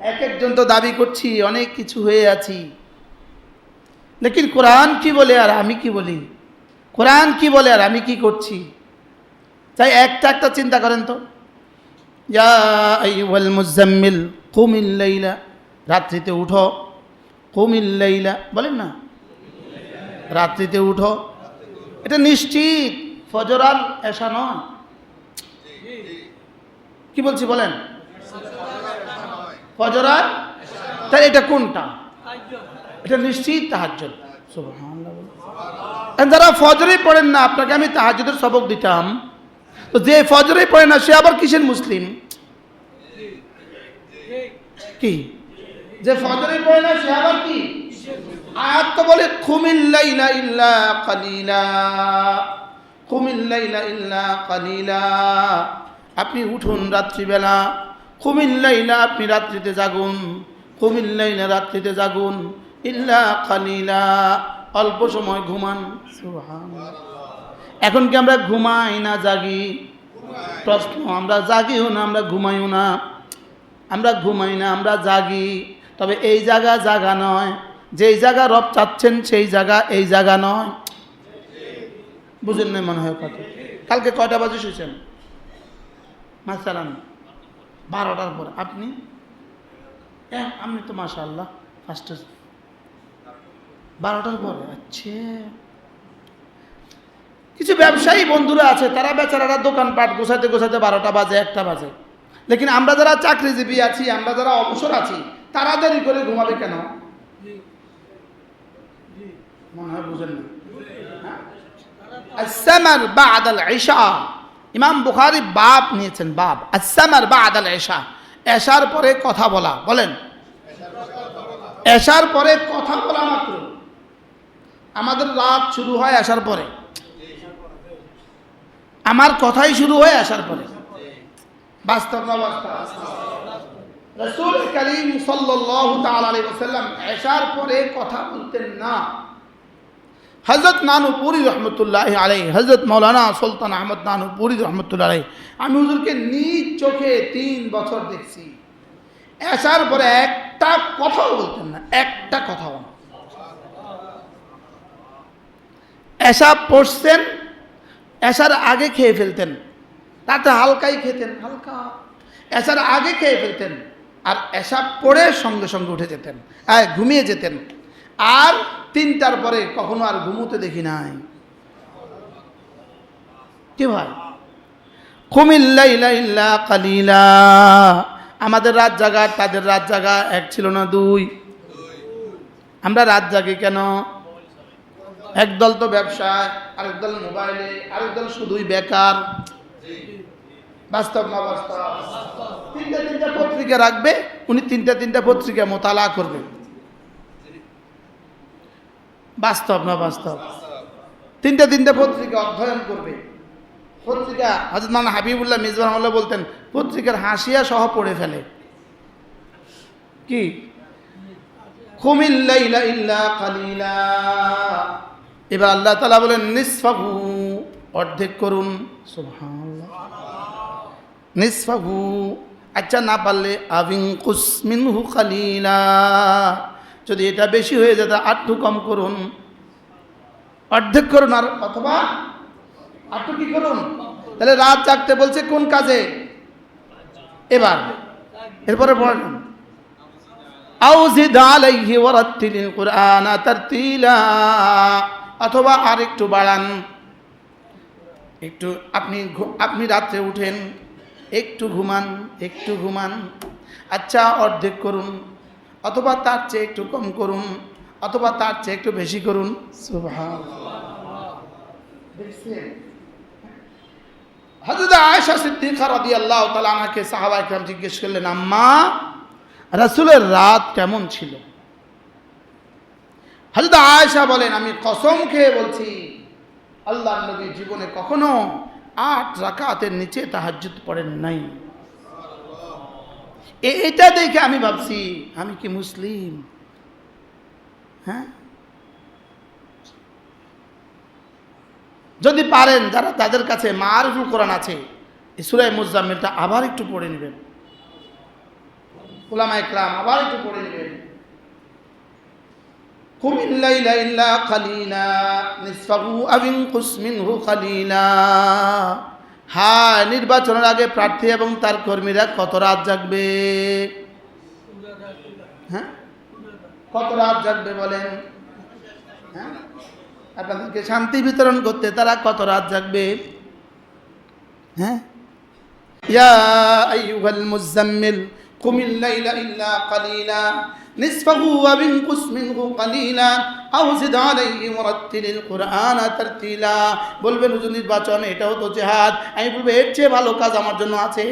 এক একজন তো দাবি করছি, অনেক কিছু হয়ে আছি। লেকিন কোরআন কি বলে আর আমি কি বলি? কোরআন কি বলে আর আমি কি করছি? তাই একটা একটা চিন্তা করেন তো। মুজাম্মিল, কুমিল লাইলা, রাত্রিতে উঠো। কুমিল লাইলা, বলেন না? রাত্রিতে উঠো। এটা নিশ্চিত, ফজর আর এসা নয়। কি বলছি বলেন? ফজর আর তাই এটা কোনটা? এটা নিশ্চিত তাহাজ্জুদ। যারা ফজরেই পড়েন না, আপনাকে আমি তাহাজ্জুদের সবক দিতাম। তো যে ফজরেই পড়ে না, সে আবার কিসের মুসলিম? কি? যে ফজরেই পড়ে না, সে আবার কি? আয়াত তো বলে খুমিল্লাইলা ইল্লা কালিলা। খুমিল্লাইলা ইল্লা কালিলা। আপনি উঠুন রাত্রিবেলা। খুমিল্লাইলা আপনি রাত্রিতে জাগুন। খুমিল্লাইলা রাত্রিতে জাগুন। ইল্লা কালিলা অল্প সময় ঘুমান। এখন কি আমরা ঘুমাই না জাগি? প্রশ্ন আমরা জাগিও না আমরা ঘুমাইও না। আমরা ঘুমাই না আমরা জাগি। তবে এই জায়গা জাগা নয়। যেই জায়গা রব চাচ্ছেন সেই জায়গা এই জায়গা নয়। বুঝেন না মনে হয় কথা? কালকে কয়টা বাজে শুয়েছেন? মাসালান বারোটার পর। আপনি? হ্যাঁ আপনি তো মাসা আল্লাহ ফার্স্টে বারোটার পর আচ্ছা। কিছু ব্যবসায়ী বন্ধুরা আছে, তারা বেচারারা দোকানপাট গোছাতে গোছাতে বারোটা বাজে, একটা বাজে। লেকিন আমরা যারা চাকরিজীবী আছি, আমরা যারা অবসর আছি, তারা দেরি করে ঘুমাবে কেন? মনে হয় বুঝেন না। ইমাম বুখারি বাপ নিয়েছেন বাপ আসামার বা আদাল ঈশা এশার পরে কথা বলা, বলেন। এশার পরে কথা বলা মাত্র। আমাদের রাত শুরু হয় আসার পরে। আমার কথাই শুরু হয় আসার পরে। বাস্তব বাস্তব? রসুল করিম আলাইহি ওয়াসাল্লাম এশার পরে কথা বলতেন না। হজরত নানুপুরি রহমতুল্লাহ আলাই হজরত মৌলানা সুলতান আহমদ নানুপুরি রহমতুল্লাহ আলাই আমি হুজুরকে নিজ চোখে তিন বছর দেখছি। এসার পরে একটা কথাও বলতেন না, একটা কথাও। না এসা পড়ছেন, এসার আগে খেয়ে ফেলতেন, তাতে হালকাই খেতেন, হালকা। এসার আগে খেয়ে ফেলতেন, আর এসা পড়ে সঙ্গে সঙ্গে উঠে যেতেন ঘুমিয়ে যেতেন। আর তিনটার পরে কখনো আর ঘুমোতে দেখি নাই। কি ভাই? কুমিল্লা কালিলা। আমাদের রাত জাগা, তাদের রাত জাগা এক ছিল না দুই। আমরা রাত জাগি কেন? একদল তো ব্যবসায়, আরেক দল মোবাইলে, আরেক দল শুধুই বেকার। বাস্তব না বাস্তব? তিনটা তিনটা পত্রিকা রাখবে, উনি তিনটা তিনটা পত্রিকা মোতালা করবে। বাস্তব না বাস্তব? তিনটা তিনটা পত্রিকা অধ্যয়ন করবে। পত্রিকা হজরত মান হাবিবুল্লাহ মিজবান বলতেন পত্রিকার হাসিয়া সহ পড়ে ফেলে। কি? এবার আল্লাহ তালা বলেন নিসফাহু। অর্ধেক করুন। নিসফাহু। আচ্ছা না পারলে আবিং কুসমিনহু কালিলা। যদি এটা বেশি হয়ে যেত আটটু কম করুন। অর্ধেক করুন আর অথবা আটটু কি করুন? তাহলে রাত জাগতে বলছে, কোন কাজে? এবার। এরপরে পড়েন। আউজিদ আলাইহি ওয়ারাত্তিলিল কুরআনা তারতিলা। অথবা আর একটু বাড়ান। একটু আপনি আপনি রাত্রে উঠেন, একটু ঘুমান একটু ঘুমান। আচ্ছা অর্ধেক করুন। অথবা তার চেয়ে একটু কম করুন, অথবা তার চেয়ে একটু বেশি করুন। জিজ্ঞেস করলেন, আম্মা, রাসূলের রাত কেমন ছিল? হজরত আয়েশা বলেন, আমি কসম খেয়ে বলছি আল্লাহ নবী জীবনে কখনো আট রাকাতের নিচে তাহাজ্জুদ পড়েন নাই। এটা দেখে আমি ভাবছি আমি কি মুসলিম হ্যাঁ যদি পারেন যারা তাদের কাছে মারফুল কোরআন আছে এই সুরায় মুজাম্মিলটা আবার একটু পড়ে নেবেন ওলামা একরাম আবার একটু পড়ে নেবেন قم الليل إلا قليلا نصفه أو انقص منه قليلا হ্যাঁ নির্বাচনের আগে প্রার্থী এবং তার কর্মীরা কত রাত জাগবে? হ্যাঁ? কত রাত জাগবে বলেন? হ্যাঁ? আপনাদেরকে শান্তি বিতরণ করতে তারা কত রাত জাগবে? হ্যাঁ? ইয়া আইয়ুহাল মুজাম্মিল কুমিল লাইলা ইল্লা কালিলা। نصفه وانقص منه قليلا أو زد عليه ورتل القرآن ترتيلا বলবেন হুজুর নির্বাচন এটাও তো জেহাদ আমি বলবো এর চেয়ে ভালো কাজ আমার জন্য আছে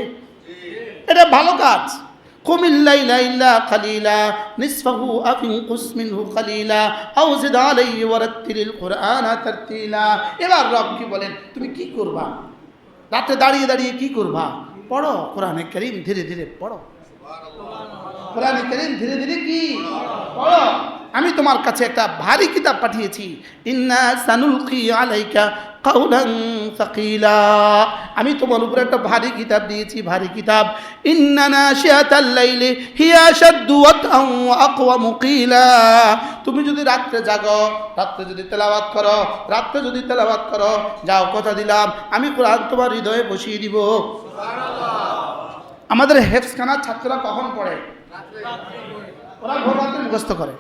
এটা ভালো কাজ قم الليل إلا قليلا نصفه أو انقص منه قليلا أو زد عليه ورتل القرآن ترتيلا এবার রব কি বলেন তুমি কি করবা রাতে দাঁড়িয়ে দাঁড়িয়ে কি করবা পড়ো কোরআনে করিম ধীরে ধীরে পড়ো কোরআনে করিম ধীরে ধীরে কি? আমি তোমার কাছে একটা ভারী কিতাব পাঠিয়েছি। ইন্না সানুলকি আলাইকা কাউলান সাকিলা। আমি তোমার উপরে একটা ভারী কিতাব দিয়েছি, ভারী কিতাব। ইন্না নাশিয়াতাল লাইলি হিয়া শাদ্দু ওয়া আকওয়ামু কিলা তুমি যদি রাত্রে জাগো, রাত্রে যদি তেলাওয়াত করো, রাত্রে যদি তেলাওয়াত করো, যাও কথা দিলাম। আমি কোরআন তোমার হৃদয়ে বসিয়ে দিব। আমাদের হেফসখানার ছাত্ররা কখন পড়ে? ওরা ভোর রাতে মুখস্থ করে।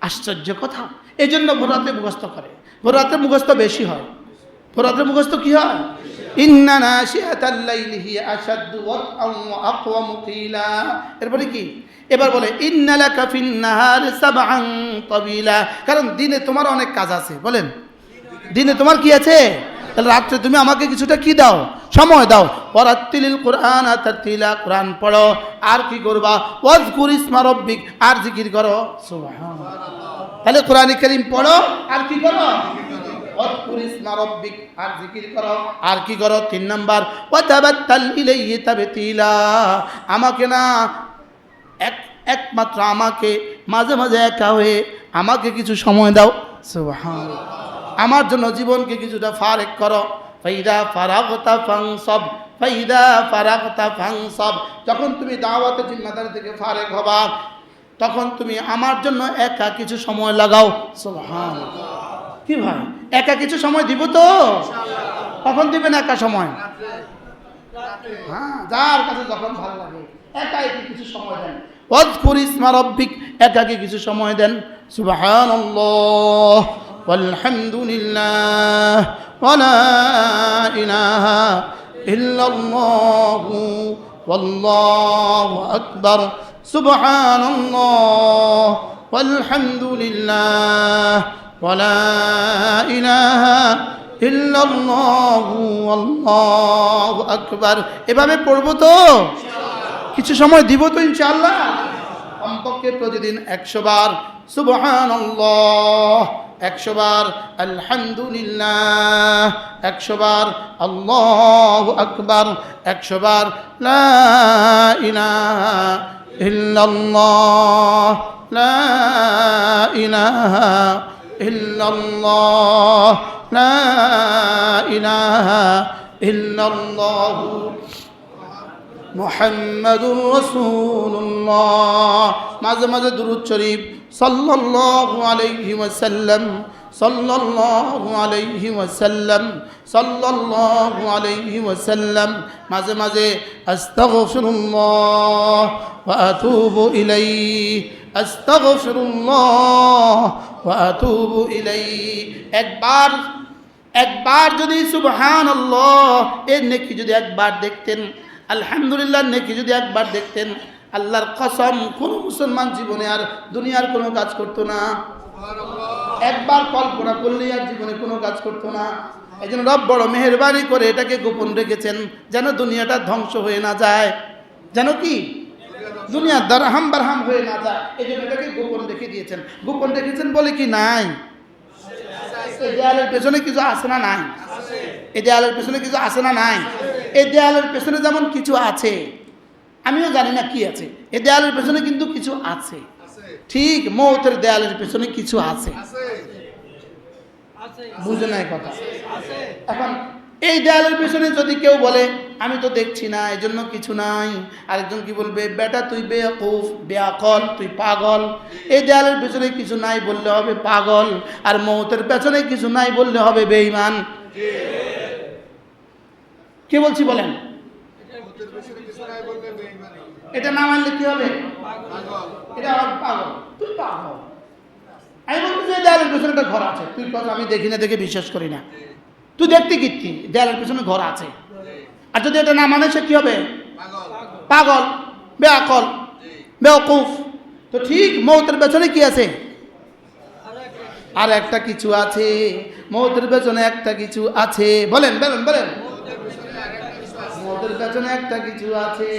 আশ্চর্য কথা। এই জন্য ভোর রাতে মুখস্থ করে। ভোর রাতে মুখস্থ বেশি হয়। ভোর রাতে মুখস্থ কি হয়? এরপরে কি? এবার বলে কারণ দিনে তোমার অনেক কাজ আছে। বলেন, দিনে তোমার কি আছে? তাহলে রাত্রে তুমি আমাকে কিছুটা কি দাও? সময় দাও। ওরাত্তিলিল কোরআন তারতিলা, কোরআন পড়ো। আর কি করবা? ওয়াজকুর ইসমা রব্বিক, আর জিকির করো। তাহলে কোরআন করিম পড়ো, আর কি করো? আর জিকির করো। আর কি করো? তিন নাম্বার। আমাকে না, এক, একমাত্র আমাকে, মাঝে মাঝে একা হয়ে আমাকে কিছু সময় দাও। সুবহানাল্লাহ। আমার জন্য জীবনকে কিছুটা ফারেক করো। ফাইদা ফারাগতা ফাংসব, ফাইদা ফারাগতা ফাংসব। যখন তুমি দাওয়াতে জিম্মাদারি থেকে ফারেক হবা, তখন তুমি আমার জন্য একা কিছু সময় লাগাও। সুবহানাল্লাহ। কি ভাই? একা কিছু সময় দিব তো? কখন দিবেন একা সময়? হ্যাঁ যার কাছে যখন ভালো লাগে, একাই কিছু সময় দেন? ওয়াজকুর ইসমা রব্বিক, একাকে কিছু সময় দেন। সুবহানাল্লাহ। والحمد لله ولا إله إلا الله والله أكبر سبحان الله والحمد لله ولا إله إلا الله والله أكبر এভাবে পড়বো তো কিছু সময় দিব তো ইনশাআল্লাহ কমপক্ষে প্রতিদিন একশো বার সুবহান একশো বার আলহামদুলিল্লাহ, একশো বার আল্লাহ আকবার, একশো বার ইল্লাল্লাহ, লা ইলাহা ইল্লাল্লাহ, লা ইলাহা ইল্লাল্লাহ। মোহাম্মদুর রসুল্লাহ মাঝে মাঝে দুরুদ শরীফ সাল্লাল্লাহু আলাইহি ওয়াসাল্লাম, সাল্লাল্লাহু আলাইহি ওয়াসাল্লাম, সাল্লাল্লাহু আলাইহি ওয়াসাল্লাম। মাঝে মাঝে আস্তাগফিরুল্লাহ ওয়া আতুবু ইলাইহি, আস্তাগফিরুল্লাহ ওয়া আতুবু ইলাইহি। একবার একবার যদি সুবহান এর নেকি যদি একবার দেখতেন আলহামদুলিল্লাহ, নেকি যদি একবার দেখতেন, আল্লাহর কসম, কোনো মুসলমান জীবনে আর দুনিয়ার কোনো কাজ করতো না। একবার কল্পনা করলেই আর জীবনে কোনো কাজ করতো না। এই জন্য রব বড় মেহরবানি করে এটাকে গোপন রেখেছেন, যেন দুনিয়াটা ধ্বংস হয়ে না যায়। যেন কি? দুনিয়া দারহাম বারহাম হয়ে না যায়। এই জন্য এটাকে গোপন রেখে দিয়েছেন। গোপন রেখেছেন বলে কি নাই? এই দেয়ালের পেছনে কিছু আছে না নাই? এই দেয়ালের পেছনে কিছু আছে না নাই? এই দেয়ালের পেছনে যেমন কিছু আছে আমিও জানি না কি আছে। এই দেয়ালের পেছনে কিন্তু কিছু আছে। ঠিক মৌতের দেয়ালের পেছনে কিছু আছে। বুঝে নাই কথা? এখন এই দেয়ালের পেছনে যদি কেউ বলে আমি তো দেখছি না এই জন্য কিছু নাই। আরেকজন কি বলবে বেটা তুই বেকুফ বেআকল তুই পাগল। এই দেয়ালের পেছনে কিছু নাই বললে হবে পাগল আর মৌতের পেছনে কিছু নাই বললে হবে বেঈমান। কে বলছি বলেন? এটা না মানলে কি হবে? এটা পাগল। তুই পাগল। আমি বলতে যে দেয়ালের পেছনে একটা ঘর আছে। তুই কথা আমি দেখি না, দেখে বিশ্বাস করি না। তুই দেখতে কিত্তি দেয়ালের পেছনে ঘর আছে। আর যদি এটা না মানে সে কি হবে? পাগল। বেআকল বেওকুফ। তো ঠিক মৌতের পেছনে কি আছে? আর একটা কিছু আছে। মৌতের পেছনে একটা কিছু আছে। বলেন বলেন বলেন। মৌতের পেছনে একটা কিছু আছে।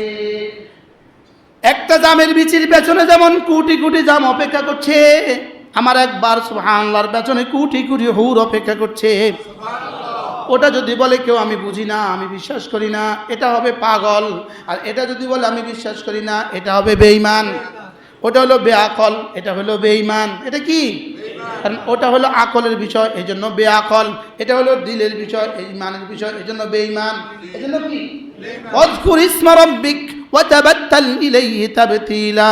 একটা জামের বিচির পেছনে যেমন কোটি কোটি জাম অপেক্ষা করছে, আমার একবার সুবহানাল্লাহর পেছনে কোটি কোটি হুর অপেক্ষা করছে। ওটা যদি বলে কেউ আমি বুঝি না, আমি বিশ্বাস করি না, এটা হবে পাগল। আর এটা যদি বলে আমি বিশ্বাস করি না, এটা হবে বেঈমান। ওটা হলো বেআকল, এটা হলো বেঈমান। এটা কি? কারণ ওটা হলো আকলের বিষয় এই জন্য বেআকল। এটা হলো দিলের বিষয়, এই মানের বিষয় এই জন্য বেঈমান। এই জন্য কি? অজকুর ইসমা রব্বিক ওয়াতাবাত্তাল ইলাইহি তাবতিলা।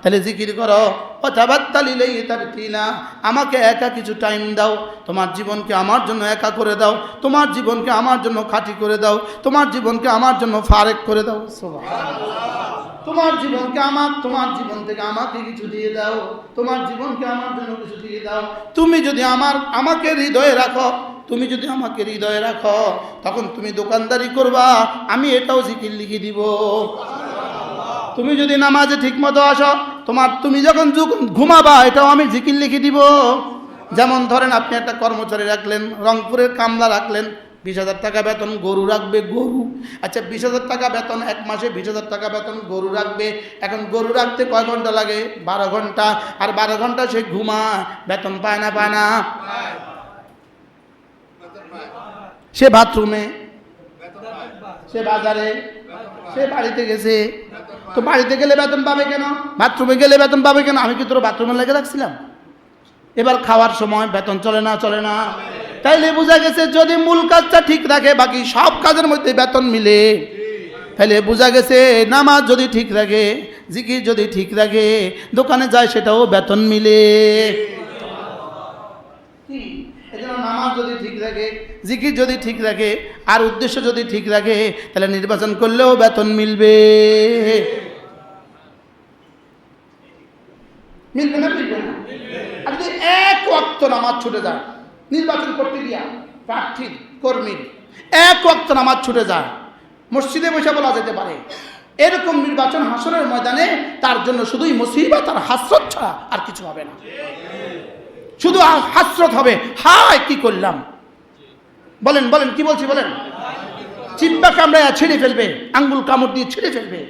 তাহলে জিকির করো ওয়াতাবাত্তাল ইলাইহি তাবতিলা, আমাকে একা কিছু টাইম দাও, তোমার জীবনকে আমার জন্য একা করে দাও, তোমার জীবনকে আমার জন্য খাঁটি করে দাও, তোমার জীবনকে আমার জন্য ফারেক করে দাও। তোমার জীবনকে আমার, তোমার জীবন থেকে আমাকে কিছু দিয়ে দাও, তোমার জীবনকে আমার জন্য কিছু দিয়ে দাও। তুমি যদি আমার, আমাকে হৃদয়ে রাখো তুমি যদি আমাকে হৃদয়ে রাখো, তখন তুমি দোকানদারি করবা, আমি এটাও জিকির লিখে দিব। তুমি যদি নামাজে ঠিক মতো আসো, তোমার তুমি যখন ঘুমাবা, এটাও আমি জিকির লিখে দিব। যেমন ধরেন আপনি একটা কর্মচারী রাখলেন, রংপুরের কামলা রাখলেন, বিশ হাজার টাকা বেতন, গরু রাখবে, গরু। আচ্ছা বিশ হাজার টাকা বেতন, এক মাসে বিশ হাজার টাকা বেতন, গরু রাখবে। এখন গরু রাখতে কয় ঘণ্টা লাগে? বারো ঘণ্টা। আর বারো ঘণ্টা সে ঘুমা বেতন পায় না পায় না। সে বাথরুমে, সে বাজারে, সে বাড়িতে গেছে। তো বাড়িতে গেলে বেতন পাবে কেন? বাথরুমে গেলে বেতন পাবে কেন? আমি কি তোর বাথরুমে লেগে রাখছিলাম এবার খাওয়ার সময় বেতন চলে না চলে না। তাইলে বোঝা গেছে যদি মূল কাজটা ঠিক রাখে, বাকি সব কাজের মধ্যে বেতন মিলে। তাহলে বোঝা গেছে নামাজ যদি ঠিক রাখে, জিকির যদি ঠিক রাখে, দোকানে যায় সেটাও বেতন মিলে। যদি ঠিক রাখে, জিকির যদি ঠিক রাখে, আর উদ্দেশ্য যদি ঠিক রাখে, তাহলে নির্বাচন করলেও বেতন মিলবে। মিলবে না মিলবে না। আর যদি এক ওয়াক্ত নামাজ ছুটে যায়, নির্বাচন করতে প্রার্থীর কর্মীর এক ওয়াক্ত নামাজ ছুটে যায়, মসজিদে বসে বলা যেতে পারে, এরকম নির্বাচন হাসনের ময়দানে তার জন্য শুধুই মুসিবত আর হাসরত ছাড়া আর কিছু হবে না। শুধু হাসরত হবে। হায়, কি করলাম? বলেন বলেন, কি বলছি বলেন? চিপ্পা কামড়ায় ছিঁড়ে ফেলবে, আঙ্গুল কামড় দিয়ে ছিঁড়ে ফেলবে।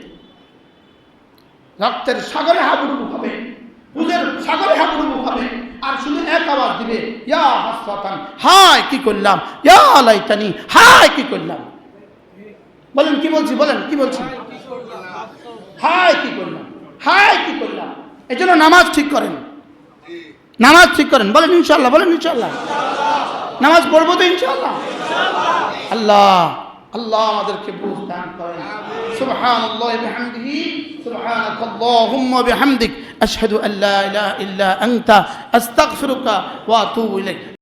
রক্তের সাগরে হাবুডুবু হবে বুঝের সাগরে হাবুডুবু হবে, আর শুধু এক আওয়াজ দিবে, ইয়া হাসরাতান, হায়, কি করলাম? ইয়া লাইতানি, হায়, কি করলাম? বলেন, কি বলছি, বলেন, কি বলছি? হায়, কি করলাম? হায়, কি করলাম? এই জন্য নামাজ ঠিক করেন। নামাজ ঠিক করেন বলেন ইনশাল্লাহ বলেন ইনশাল্লাহ নামাজ পড়বো তো ইনশাল্লাহ আল্লাহ আল্লাহ আমাদেরকে বুঝ দান করেন سبحان الله بحمده سبحانك اللهم بحمدك أشهد أن لا إله إلا أنت أستغفرك وأتوب إليك